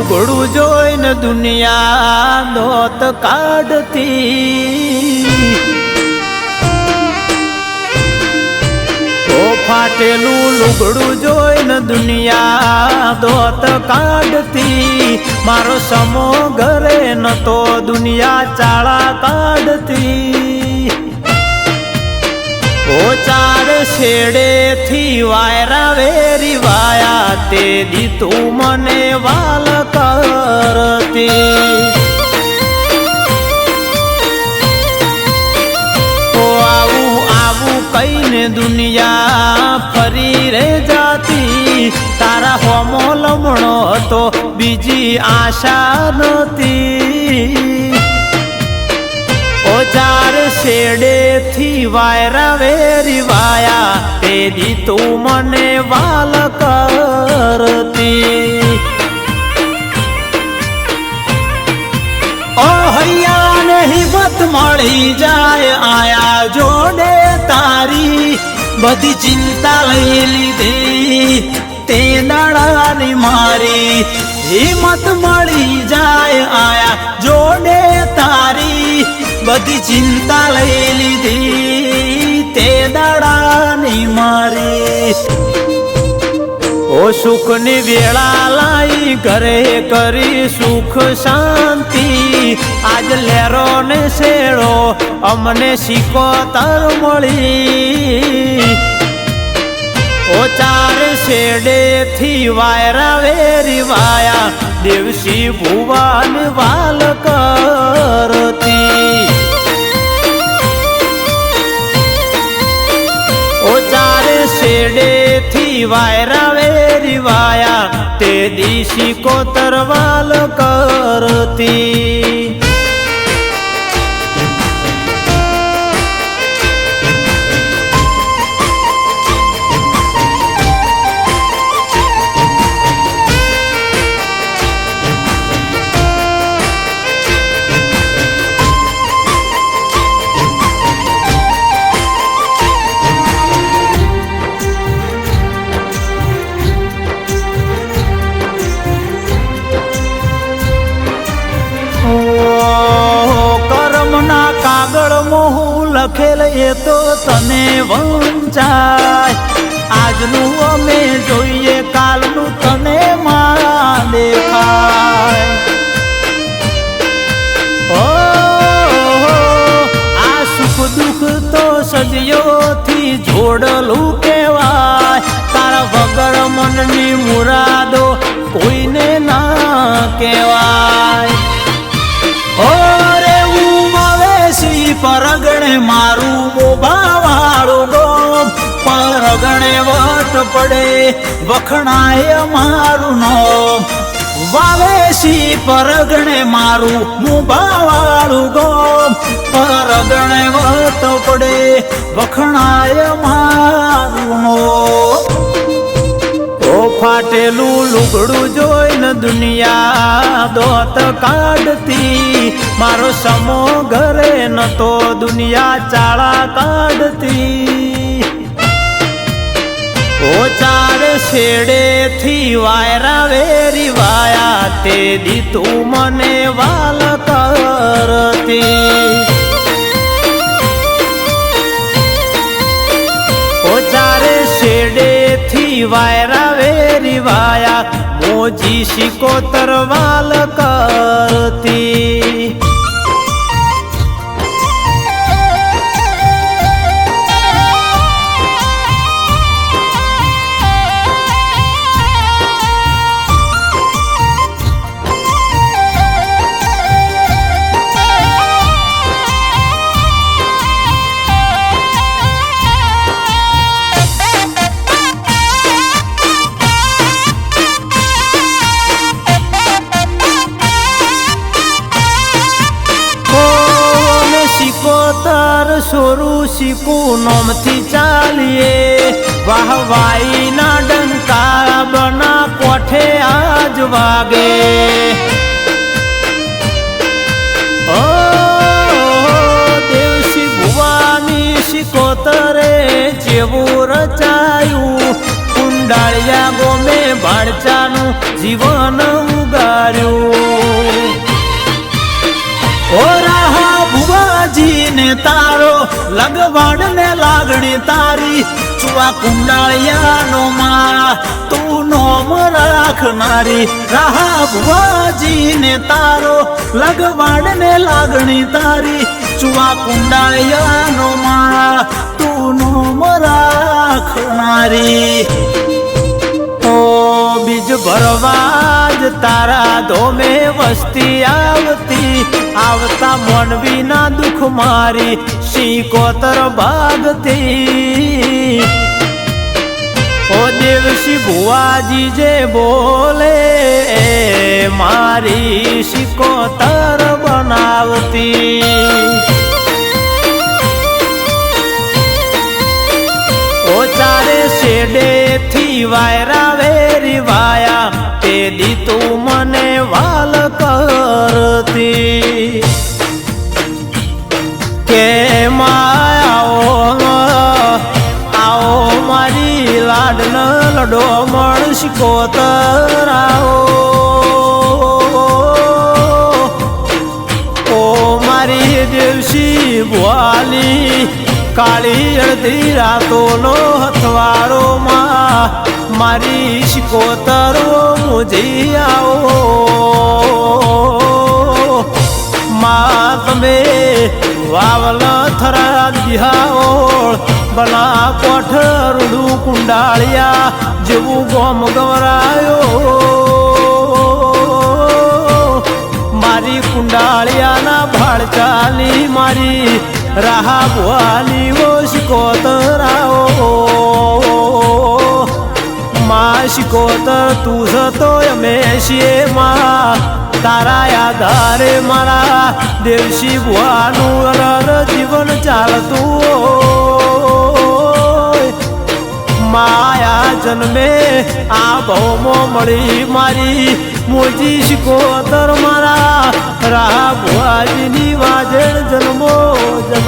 લુગડું જોઈને દુનિયા દોત કાઢતી. ફાટેલું લુગડું જોઈને દુનિયા દોત કાઢતી. મારો સમો ઘરે નતો દુનિયા ચાળા કાઢતી. ઓ ચાર શેડેથી વાયરા વેરી વાયા. તે દી તું મને વાલ કરતી. કઈને દુનિયા ફરી રે જાતી. તારા હોમો લમણો હતો, બીજી આશા નહોતી. ઓ ચાર શેડેથી વાયરા વેરી વાયા, તે દી તું મને વાલ કરતી ઓ હૈયા ને હિંમત મળી જાય આયા જોડે તારી. બધી ચિંતા લઈ લીધી તે દાડાની મારી. હિંમત મળી જાય આયા જોડે તારી. બધી ચિંતા લઈ લીધી તે દાડાની મારી. ઓ સુખની વેળા લાઈ ઘરે કરી સુખ શાંતિ. આજ લેરો ને શેડો અમને શીખોતર મળી. ઓ ચાર શેડેથી વાયરા વેરી વાયા દેવસી ભુવન વાલ કરતી. ઓ ચાર શેડે થી વાયરા વાયા તે દિશી કોતરવાલ કરતી. તો તને વંચાય આજનું અમે જોઈએ કાલનું પડે, વખણાય મારું નો વાવેશી પરગણે મારું મુબાવાળું ગોમ. પરગણે વત પડે, વખણાય મારું નો ફાટેલું લુગડું જોઈને દુનિયા દોત કાઢતી. મારો સમો ઘરે નતો, દુનિયા ચાળા કાઢતી. ઓ ચાર શેડેથી વાયરા વેરી વાયા તે દી તું મને વાલ કરતી. ઓ ચારે શેડેથી વાયરા વેરી વાયા મોજી શિકોતર વાલ કરતી. સોરું નોમથી ચાલીએ. વાહ, વાઈ ના ડંકા બના કોઠે આજ વાગે. શિકોતરે જેવું રચાયું. કુંડાળિયા ગોમે ભાડચાનું જીવન ઉગાર્યું. ઓ રાહા ભુવાજી ને તારો લગવાડ ને લાગણી તારી. ચુવા કુંડાળિયાનો માં, તું નોમ રાખનારી રાહા ભુવાજી ને તારો લગવાડ ને લાગણી તારી. ચુવા કુંડાળિયાનો માં, તું નોમ રાખનારી ઓ બીજ ભરવા જ તારા ધોમે વસ્તી આવતી. આવતા મનવી ના દુઃખ મારી શીકોતર ભાગતી ઓ દેવશી ભુવાજી જે બોલે, મારી સિકોતર બનાવતી. ઓ ચારે શેડે થી વાયરા વેરી વાયા તું મને વાલ કરતી. કે માયાઓ આવો મારી લાડન લડો મળશ કોતરાઓ ઓ મારી દેવસી ભુવાલી, કાળી અડધી રાતોનો હથવારો માં મારી શિકોતરો મુજી આવો. માં તમે વાવલ થરા બિહાઓળ બના કોઠ કુંડાળિયા જેવું ગોમ ગવરાયો. મારી કુંડાળિયાના ભાળ ચાલી મારી રાહા ભુવાની ઓ શિકોતરાઓ શિકોતર તું જતો અમે છીએ માં. તારા આધારે મારા દેવશી ભુવાનું જીવન ચાલતું માયા જન્મે આ ભૌમો મળી મારી મોજી શિકોતર મારા રા ભુવાજીની વાજણ જન્મો મળજે